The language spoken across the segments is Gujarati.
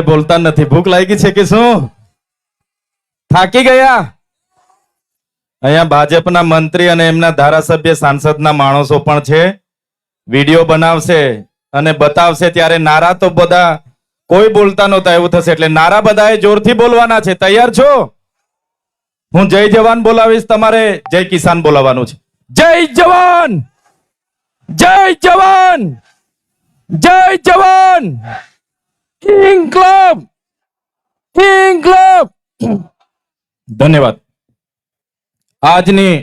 બોલતા નથી. ભૂખ લાગી છે કે શું? થાકી ગયા? અહીંયા ભાજપના મંત્રી અને એમના ધારાસભ્ય સાંસદના માણસો પણ છે. વીડિયો બનાવશે અને બતાવશે ત્યારે નારા તો બધા કોઈ બોલતા નહોતા, એવું થશે. એટલે નારા બધાએ જોરથી બોલવાના છે. તૈયાર છો? હું જય જવાન બોલાવીશ, તમારે જય કિસાન બોલાવવાનું છે. જય જવાન! જય જવાન! જય જવાન! કિંગ ક્લબ કિંગ ક્લબ ધન્યવાદ. આજની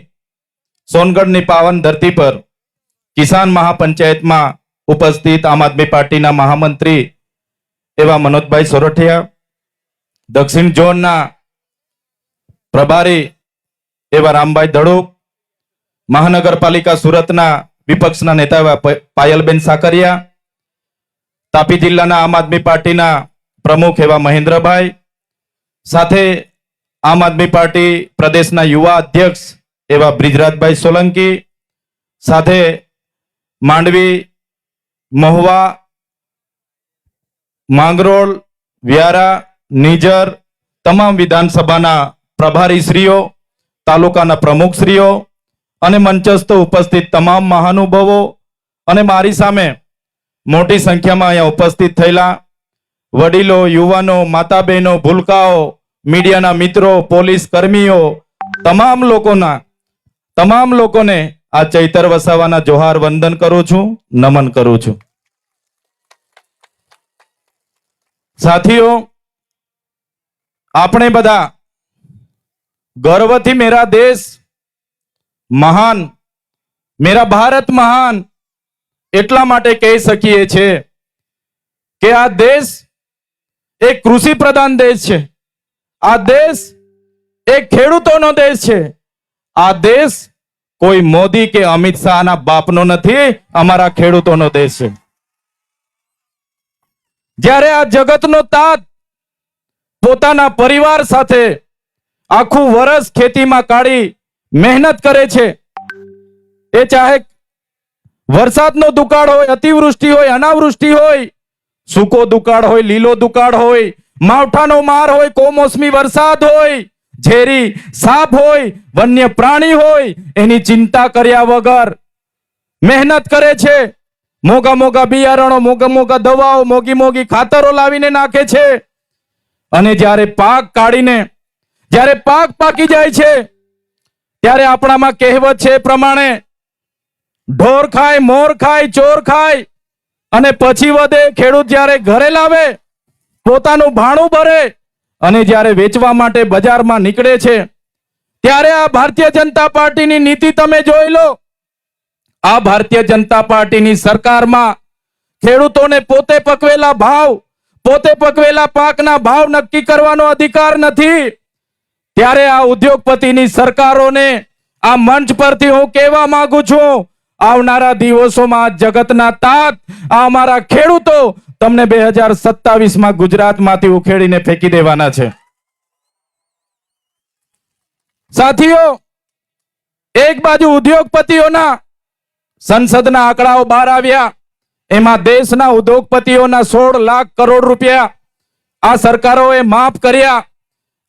સોનગઢની પાવન ધરતી પર કિસાન મહાપંચાયતમાં ઉપસ્થિત આમ આદમી પાર્ટીના મહામંત્રી એવા મનોજભાઈ સોરઠિયા, દક્ષિણ ઝોનના પ્રભારી એવા રામભાઈ ધડુક, મહાનગરપાલિકા સુરતના વિપક્ષના નેતા એવા પાયલબેન સાકરિયા તાપી જિલ્લાના આમ આદમી પાર્ટીના પ્રમુખ એવા મહેન્દ્રભાઈ, સાથે આમ આદમી પાર્ટી પ્રદેશના યુવા અધ્યક્ષ એવા બ્રિજરાજભાઈ સોલંકી, સાથે માંડવી મહુવા, માંગરોળ, વ્યારા, નિજર તમામ વિધાનસભાના પ્રભારીશ્રીઓ, તાલુકાના પ્રમુખશ્રીઓ અને મંચસ્થ ઉપસ્થિત તમામ મહાનુભાવો અને મારી સામે મોટી સંખ્યામાં અહીંયા ઉપસ્થિત થયેલા વડીલો, યુવાનો માતા બહેનો ભૂલકાઓ, મીડિયાના મિત્રો, પોલીસ કર્મીઓ, તમામ લોકોના, તમામ લોકોને આ ચૈતર વસાવાના જોહાર વંદન કરું છું, નમન કરું છું. સાથીઓ, આપણે બધા ગર્વથી મેરા દેશ મહાન, મેરા ભારત મહાન એટલા માટે કહી શકીએ છે કે આ દેશ એક કૃષિ પ્રધાન દેશ છે. આ દેશ એક ખેડૂતોનો દેશ છે. આ દેશ કોઈ મોદી કે અમિત શાહના બાપનો નથી, અમારા ખેડૂતોનો દેશ છે. જ્યારે આ જગતનો તાત પોતાના પરિવાર સાથે આખું વર્ષ ખેતીમાં કાઢી મહેનત કરે છે, એ ચાહે વરસાદનો દુકાળ હોય, અતિવૃષ્ટિ હોય, અનાવૃષ્ટિ હોય, સૂકો દુકાળ હોય, લીલો દુકાળ હોય, માવઠાનો માર હોય, કોમોસમી વરસાદ હોય, ઝેરી સાપ હોય, વન્ય પ્રાણી હોય, એની ચિંતા કર્યા વગર મહેનત કરે છે. મોગા મોગા બિયારણો, મોગા મોગા દવાઓ, મોગી મોગી ખાતરો લાવીને નાખે છે. અને જ્યારે પાક કાઢીને, જ્યારે પાક પાકી જાય છે, ત્યારે આપણામાં કહેવત છે પ્રમાણે ઢોર ખાય, મોર ખાય, ચોર ખાય, અને પછી વધે ખેડૂત જ્યારે ઘરે લાવે, પોતાનું ભાણું ભરે અને જ્યારે વેચવા માટે બજારમાં નીકળે છે, ત્યારે આ ભારતીય જનતા પાર્ટીની નીતિ તમે જોઈ લો. આ ભારતીય જનતા પાર્ટીની સરકારમાં ખેડૂતોને પોતે પકવેલા ભાવ, પોતે પકવેલા પાકના ભાવ નક્કી કરવાનો અધિકાર નથી. ત્યારે આ ઉદ્યોગપતિની સરકારોને આ મંચ પરથી હું કહેવા માંગુ છું આવનારા દિવસોમાં જગતના તાત, આ અમારા ખેડૂતો તમને બે હજાર સત્તાવીસમાં ગુજરાતમાંથી ઉખેડીને ફેંકી દેવાના છે. સાથીઓ, એક બાજુ ઉદ્યોગપતિઓના સંસદના આંકડાઓ બહાર આવ્યા, એમાં દેશના ઉદ્યોગપતિઓના સોળ લાખ કરોડ રૂપિયા આ સરકારોએ માફ કર્યા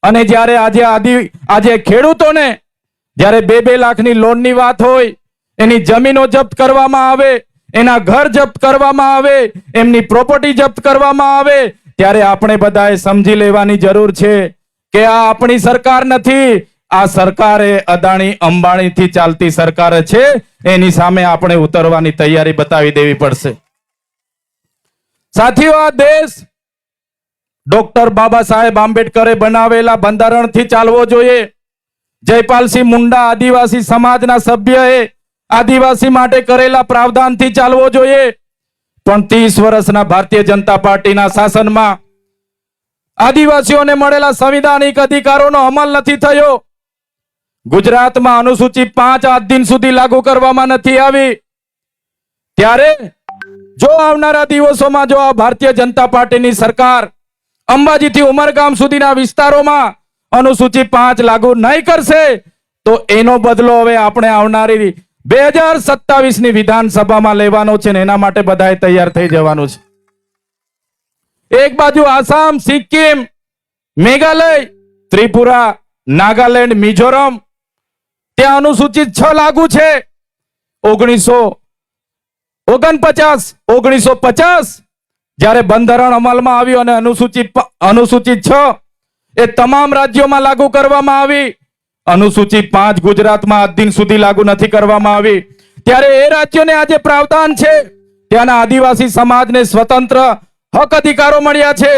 અને જ્યારે આજે આદિ, આજે ખેડૂતોને જ્યારે બે બે લાખની લોનની વાત હોય એની જમીનો જપ્ત કરવામાં આવે, એના ઘર જપ્ત કરવામાં આવે, એમની પ્રોપર્ટી જપ્ત કરવામાં આવે, ત્યારે આપણે બધાએ સમજી લેવાની જરૂર છે કે આ આપણી સરકાર નથી. આ સરકાર અદાણી, અંબાણીથી ચાલતી સરકાર છે. એની સામે આપણે ઉતરવાની તૈયારી બતાવી દેવી પડશે. સાથીઓ, આ દેશ ડોક્ટર બાબા સાહેબ આંબેડકરે બનાવેલા બંધારણથી ચાલવો જોઈએ. જયપાલસિંહ મુંડા આદિવાસી સમાજના સભ્યએ આદિવાસી માટે કરેલા પ્રાવધાનથી ચાલવો જોઈએ. પણ ત્રીસ વર્ષના ભારતીય જનતા પાર્ટીના શાસનમાં આદિવાસીઓને મળેલા સંવિધાનિક અધિકારોનો અમલ નથી થયો. ગુજરાતમાં અનુસૂચિ પાંચ આજ દિન સુધી લાગુ કરવામાં નથી આવી. ત્યારે જો આવનારા દિવસોમાં જો આ ભારતીય જનતા પાર્ટીની સરકાર અંબાજીથી ઉમરગામ સુધીના વિસ્તારોમાં અનુસૂચિ પાંચ લાગુ નહીં કરશે, તો એનો બદલો હવે આપણે આવનારી બે હજાર સત્તાવીસની વિધાનસભામાં લેવાનો છે ને એના માટે બધાએ તૈયાર થઈ જવાનું છે. એક બાજુ આસામ, સિક્કિમ, મેઘાલય, ત્રિપુરા, નાગાલેન્ડ, મિઝોરમ. ત્યાં અનુસૂચિત છ લાગુ છે. ઓગણીસો ઓગણપચાસ, ઓગણીસો પચાસ જ્યારે બંધારણ અમલમાં આવ્યું અને અનુસૂચિત અનુસૂચિત છ એ તમામ રાજ્યોમાં લાગુ કરવામાં આવી. અનુસૂચિત પાંચ ગુજરાતમાં આજ દિન સુધી લાગુ નથી કરવામાં આવી. ત્યારે એ રાજ્યોને આજે પ્રાવધાન છે. ત્યાંના આદિવાસી સમાજને સ્વતંત્ર હક અધિકારો મળ્યા છે.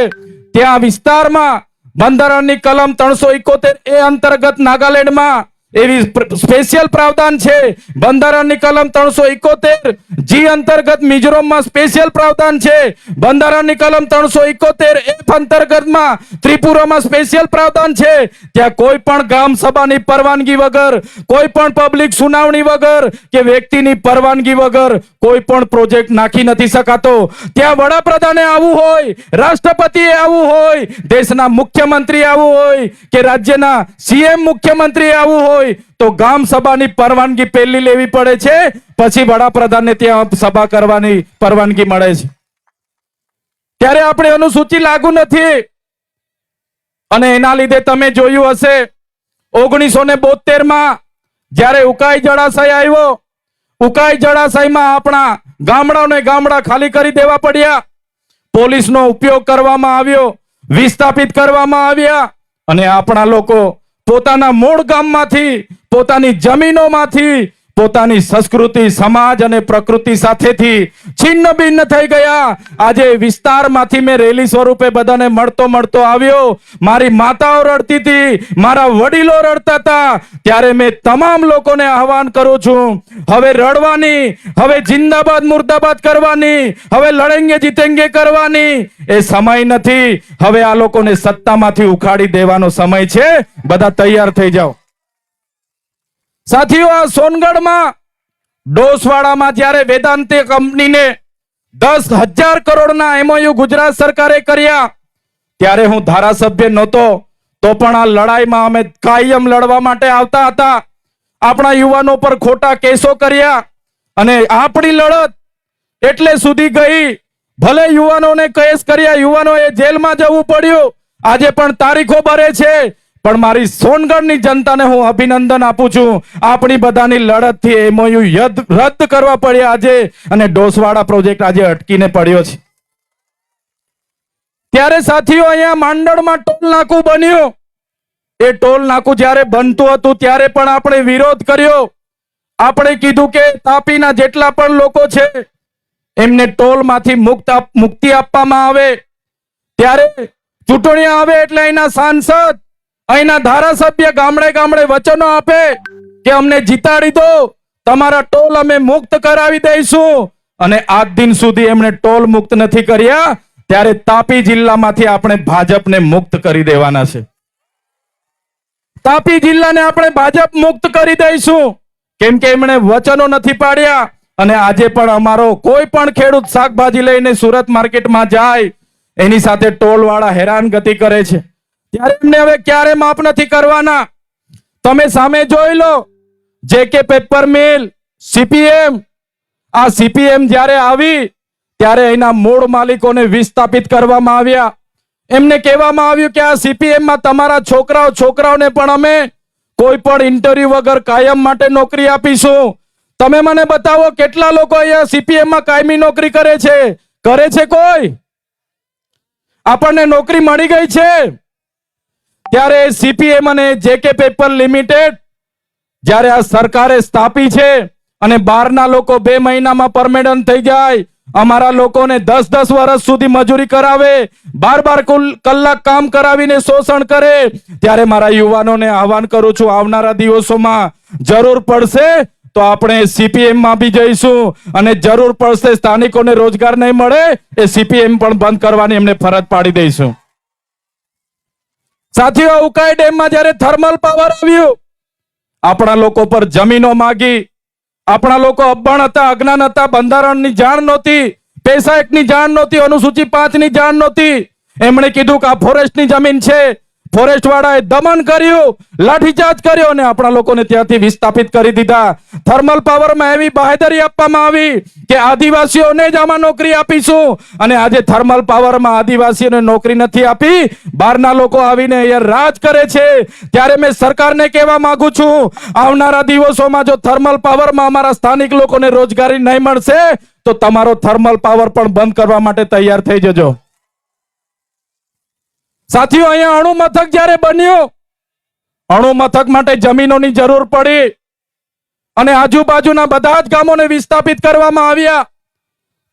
ત્યાં વિસ્તારમાં બંધારણની કલમ ત્રણસો ઇકોતેર એ અંતર્ગત નાગાલેન્ડમાં એવી સ્પેશિયલ પ્રાવધાન છે. બંધારણની કલમ ત્રણસો ઇકોતેર જી અંતર્ગત મિઝોરમમાં સ્પેશિયલ પ્રાવધાન છે. બંધારણની કલમ ત્રણસો ઇકોતેર એફ અંતર્ગતમાં ત્રિપુરામાં સ્પેશિયલ પ્રાવધાન છે. ત્યાં કોઈ પણ ગામ સભાની પરવાનગી વગર, કોઈ પણ પબ્લિક સુનાવણી વગર કે વ્યક્તિની પરવાનગી વગર કોઈ પણ પ્રોજેક્ટ નાખી નથી શકાતો. ત્યાં વડાપ્રધાને આવવું હોય, રાષ્ટ્રપતિએ આવવું હોય, દેશના મુખ્યમંત્રી આવવું હોય કે રાજ્યના સીએમ મુખ્યમંત્રી આવવું હોય તો ગામ સભાની પરવાનગી પહેલી લેવી પડે છે. પછી વડાપ્રધાનને ત્યાં સભા કરવાની પરવાનગી મળે છે. ત્યારે આપણે અનુસૂચિ લાગુ નથી. અને એના લીધે તમે જોયું હશે, ઓગણીસો ને બોતેરમાં જ્યારે ઉકાઈ જળાશય આવ્યો, ઉકાઈ જળાશયમાં આપણા ગામડાઓને ગામડા ખાલી કરી દેવા પડ્યા. પોલીસનો ઉપયોગ કરવામાં આવ્યો, વિસ્થાપિત કરવામાં આવ્યા. અને આપણા લોકો પોતાના મૂળ ગામમાંથી પોતાની જમીનોમાંથી પોતાની સંસ્કૃતિ, સમાજ અને પ્રકૃતિ સાથેથી છિન્ન ભિન્ન થઈ ગયા. આજે વિસ્તારમાંથી મેં રેલી સ્વરૂપે બધાને મળતો મળતો આવ્યો. મારી માતાઓ રડતી હતી, મારા વડીલો રડતા હતા. ત્યારે મેં તમામ લોકોને આહવાન કરું છું, હવે રડવાની, હવે જિંદાબાદ, મુર્દાબાદ કરવાની, હવે લડેંગે જીતેંગે કરવાની. એ સમય નથી, હવે આ લોકોને સત્તામાંથી ઉખાડી દેવાનો સમય છે. બધા તૈયાર થઈ જાઓ. સાથીઓ, આ સોનગઢમાં ડોસવાડામાં જ્યારે વેદાંતે કંપનીને દસ હજાર કરોડના એમઓયુ ગુજરાત સરકારે કર્યા, ત્યારે હું ધારાસભ્ય નહોતો, તો પણ આ લડાઈમાં અમે કાયમ લડવા માટે આવતા હતા. આપણા યુવાનો પર ખોટા કેસો કર્યા અને આપણી લડત એટલે સુધી ગઈ. ભલે યુવાનોને કેસ કર્યા, યુવાનોએ જેલમાં જવું પડ્યું. આજે પણ તારીખો ભરે છે. પણ મારી સોનગઢની જનતાને હું અભિનંદન આપું છું. આપણી બધાની લડતથી એમઓયુ રદ કરવા પડ્યા આજે અને ડોસવાડા પ્રોજેક્ટ આજે અટકીને પડ્યો છે. ત્યારે સાથીઓ, અહીંયા માંડળમાં ટોલ નાકું બન્યું. એ ટોલ નાકું જ્યારે બનતું હતું ત્યારે પણ આપણે વિરોધ કર્યો. આપણે કીધું કે તાપીના જેટલા પણ લોકો છે, એમને ટોલમાંથી મુક્ત મુક્તિ આપવામાં આવે. ત્યારે ચૂંટણી આવે એટલે અહીંના સાંસદ અહીંના ધારાસભ્ય ગામડે ગામડે વચનો આપે કે અમને જીતાડી દો. તમારા ટોલ અમે મુક્ત કરાવી દઈશું. અને આજ દિન સુધી એમણે ટોલ મુક્ત નથી કર્યા. ત્યારે તાપી જિલ્લામાંથી આપણે ભાજપને મુક્ત કરી દેવાના છે. તાપી જિલ્લાને આપણે ભાજપ મુક્ત કરી દઈશું. કેમ કે એમણે વચનો નથી પાડ્યા. અને આજે પણ અમારો કોઈ પણ ખેડૂત શાકભાજી લઈને સુરત માર્કેટમાં જાય, એની સાથે ટોલવાળા હેરાનગતિ કરે છે. ત્યારે એમને હવે ક્યારે માફ નથી કરવાના? તમે સામે જોઈ લો, જે કે પેપર મિલ, સીપીએમ. આ સીપીએમ જ્યારે આવી, ત્યારે એના મૂળ માલિકોને વિસ્થાપિત કરવામાં આવ્યા. એમને કહેવામાં આવ્યું કે આ સીપીએમમાં તમારા છોકરાઓ, છોકરાઓને પણ અમે કોઈ પણ ઇન્ટરવ્યુ વગર કાયમ માટે નોકરી આપીશું. તમે મને બતાવો, કેટલા લોકો અહીંયા સીપીએમમાં કાયમી નોકરી કરે છે? કરે છે કોઈ? આપણને નોકરી મળી ગઈ છે? ત્યારે સીપીએમ અને જેકે પેપર લિમિટેડ જ્યારે આ સરકારે સ્થાપી છે અને બહારના લોકો બે મહિનામાં પરમેડન થઈ જાય, અમારા લોકોને દસ દસ વર્ષ સુધી મજૂરી કરાવે, બાર બાર કુલ- કલાક કામ કરાવીને શોષણ કરે, ત્યારે મારા યુવાનોને આહવાન કરું છું આવનારા દિવસોમાં, જરૂર પડશે તો આપણે સીપીએમમાં બી જઈશું અને જરૂર પડશે સ્થાનિકોને રોજગાર નહીં મળે, એ સીપીએમ પણ બંધ કરવાની એમને ફરજ પાડી દઈશું. સાથીઓ, ઉકાઈ ડેમમાં જ્યારે થર્મલ પાવર આવ્યું, આપણા લોકો પર જમીનો માગી, આપણા લોકો અભણ હતા, અજ્ઞાન હતા, બંધારણની જાણ નહોતી, પૈસા એકની જાણ નહોતી, અનુસૂચિ પાંચની જાણ નહોતી. એમણે કીધું કે આ ફોરેસ્ટની જમીન છે ફોરેસ્ટ વાળાએ દમન કર્યું, લાઠીચાર્જ કર્યો અને આપણા લોકોને ત્યાંથી વિસ્થાપિત કરી દીધા. થર્મલ પાવરમાં એવી બાહેધરી આપવામાં આવી કે આદિવાસીઓને જ આમાં નોકરી આપીશું. અને આજે થર્મલ પાવરમાં આદિવાસીઓને નોકરી નથી આપી. બહારના લોકો આવીને અહીંયા રાજ કરે છે. ત્યારે મેં સરકારને કહેવા માંગુ છું, આવનારા દિવસોમાં જો થર્મલ પાવરમાં અમારા સ્થાનિક લોકોને રોજગારી નહીં મળશે, તો તમારો થર્મલ પાવર પણ બંધ કરવા માટે તૈયાર થઈ જજો. સાથીઓ, અહીંયા અણુ મથક જ્યારે બન્યું અણુ મથક માટે જમીનોની જરૂર પડી અને આજુબાજુના બધા જ ગામોને વિસ્થાપિત કરવામાં આવ્યા.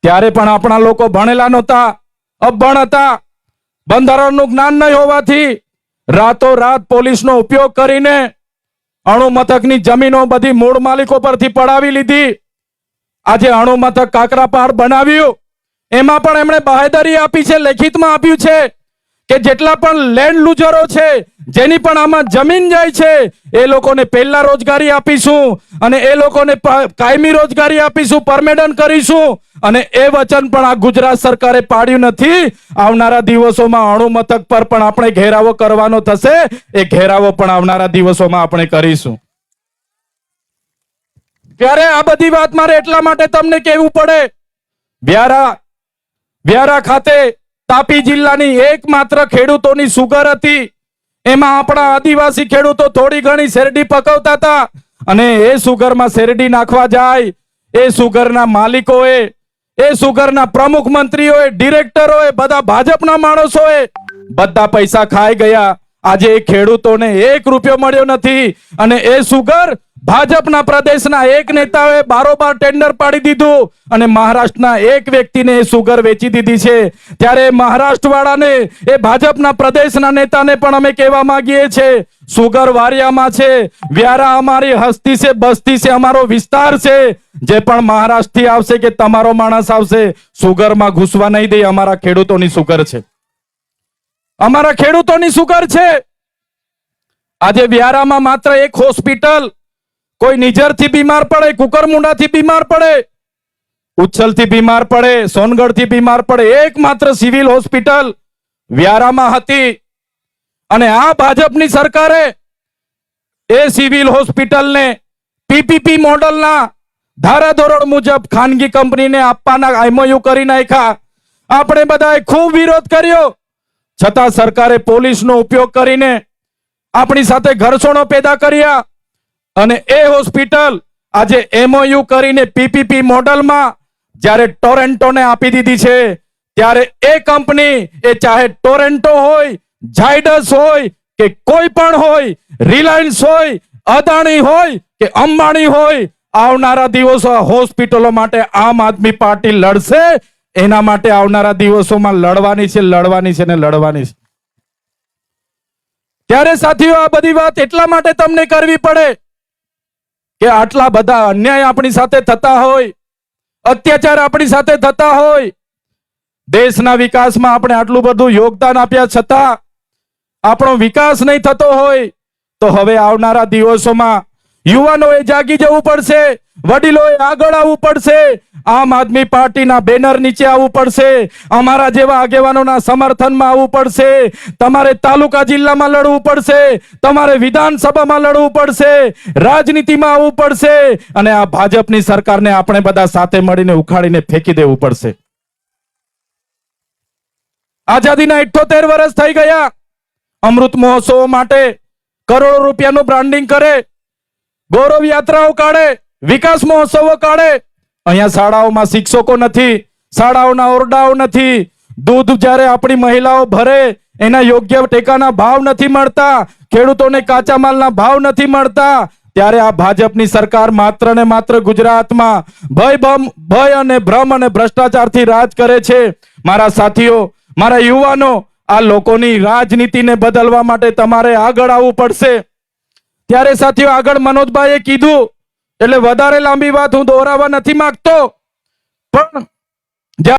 ત્યારે પણ આપણા લોકો ભણેલા નહોતા, અભણ હતા. બંધારણનું જ્ઞાન નહીં હોવાથી રાતોરાત પોલીસનો ઉપયોગ કરીને અણુ મથકની જમીનો બધી મૂળ માલિકો પરથી પડાવી લીધી. આજે અણુ મથક કાકરાપાડ બનાવ્યું. એમાં પણ એમણે બાહેદારી આપી છે, લેખિતમાં આપ્યું છે. કે જેટલા પણ લેન્ડ લુઝરો છે, જેની પણ આમાં જમીન જાય છે, એ લોકોને પહેલા રોજગારી આપીશું અને એ લોકોને કાયમી રોજગારી આપીશું, પરમેડન કરીશું અને એ વચન પણ આ ગુજરાત સરકારે પાડ્યું નથી. આવનારા દિવસોમાં અણુ મથક પર પણ આપણે ઘેરાવો કરવાનો થશે. એ ઘેરાવો પણ આવનારા દિવસોમાં આપણે કરીશું. ત્યારે આ બધી વાત મારે એટલા માટે તમને કહેવું પડે. વ્યારા વ્યારા ખાતે તાપી જિલ્લાની એકમાત્ર ખેડૂતોની સુગર હતી. એમાં આપણા આદિવાસી ખેડૂતો થોડી ઘણી શેરડી પકવતા હતા અને એ સુગરમાં શેરડી નાખવા જાય. એ સુગરના માલિકોએ, એ સુગરના પ્રમુખ મંત્રીઓએ, ડિરેક્ટરોએ, બધા ભાજપના માણસોએ બધા પૈસા ખાઈ ગયા. આજે એ ખેડૂતોને એક રૂપિયો મળ્યો નથી અને એ સુગર ભાજપના પ્રદેશના એક નેતાએ બારોબાર ટેન્ડર પાડી દીધું અને મહારાષ્ટ્રના એક વ્યક્તિને સુગર વેચી દીધી છે. ત્યારે મહારાષ્ટ્રવાળાને, એ ભાજપના પ્રદેશના નેતાને પણ અમે કહેવા માંગીએ છીએ સુગર વારિયામાં છે, વ્યારા અમારી હસ્તી છે, બસ્તી છે, અમારો વિસ્તાર છે. જે પણ મહારાષ્ટ્રથી આવશે કે તમારો માણસ આવશે સુગરમાં ઘૂસવા નહીં દે, અમારા ખેડૂતોની સુગર છે. અમારા ખેડૂતોની સુગર છે. આજે વ્યારામાં માત્ર એક હોસ્પિટલ કોઈ નિજરથી બીમાર પડે, કુકરમુંડાથી બીમાર પડે, ઉચ્છલથી બીમાર પડે, સોનગઢથી બીમાર પડે, એકમાત્ર સિવિલ હોસ્પિટલ વ્યારામાં હતી. અને આ ભાજપની સરકારે એ સિવિલ હોસ્પિટલને પીપીપી મોડલના ધારાધોરણ મુજબ ખાનગી કંપનીને આપવાના એમઓયુ કરી નાખ્યા. આપણે બધાએ ખૂબ વિરોધ કર્યો. છતાં સરકારે પોલીસનો ઉપયોગ કરીને આપણી સાથે ઘર્ષણો પેદા કર્યા. અને એ હોસ્પિટલ આજે એમઓયુ કરીને પીપીપી મોડલમાં જ્યારે ટોરેન્ટોને આપી દીધી છે, ત્યારે એ કંપની એ ચાહે ટોરેન્ટો હોય, ઝાયડસ હોય કે કોઈ પણ હોય, રિલાયન્સ હોય, અદાણી હોય કે અંબાણી હોય, આવનારા દિવસો હોસ્પિટલો માટે આમ આદમી પાર્ટી લડશે, એના માટે આવનારા દિવસોમાં લડવાની છે લડવાની છે ને લડવાની છે. ત્યારે સાથીઓ, આ બધી વાત એટલા માટે તમને કરવી પડે કે આટલા બધા અન્યાય આપણી સાથે થતા હોય, અત્યાચાર આપણી સાથે થતા હોય, દેશના વિકાસમાં આપણે આટલું બધું યોગદાન આપ્યા છતાં આપણો વિકાસ નહીં થતો હોય, તો હવે આવનારા દિવસોમાં યુવાનોએ જાગી જવું પડશે. વડીલોએ આગળ આવવું પડશે. આમ આદમી પાર્ટીના બેનર નીચે આવવું પડશે. અમારા જેવા આગેવાનોના સમર્થનમાં આવવું પડશે. તમારે તાલુકા જિલ્લામાં લડવું પડશે. તમારે વિધાનસભામાં લડવું પડશે. રાજનીતિમાં આવવું પડશે. અને આ ભાજપની સરકારને આપણે બધા સાથે મળીને ઉખાડીને ફેંકી દેવું પડશે. આઝાદીના ઇઠ્ઠોતેર વર્ષ થઈ ગયા. અમૃત મહોત્સવ માટે કરોડો રૂપિયાનું બ્રાન્ડિંગ કરે. ગૌરવ યાત્રાઓ કાઢે. વિકાસ મહોત્સવો કાઢે અહીંયા શાળાઓમાં શિક્ષકો નથી, શાળાઓના ઓરડાઓ નથી. દૂધ જ્યારે આપણી મહિલાઓ ભરે, એના યોગ્ય ટેકાના ભાવ નથી મળતા, ખેડૂતોને કાચા માલના ભાવ નથી મળતા. ત્યારે આ ભાજપની સરકાર માત્ર ને માત્ર ગુજરાતમાં ભય ભમ, ભય અને ભ્રમ અને ભ્રષ્ટાચારથી રાજ કરે છે. મારા સાથીઓ, મારા યુવાનો, આ લોકોની રાજનીતિને બદલવા માટે તમારે આગળ આવવું પડશે. ત્યારે સાથીઓ, આગળ મનોજભાઈએ કીધું એટલે વધારે લાંબી વાત હું દોહરાવા નથી માંગતો. પણ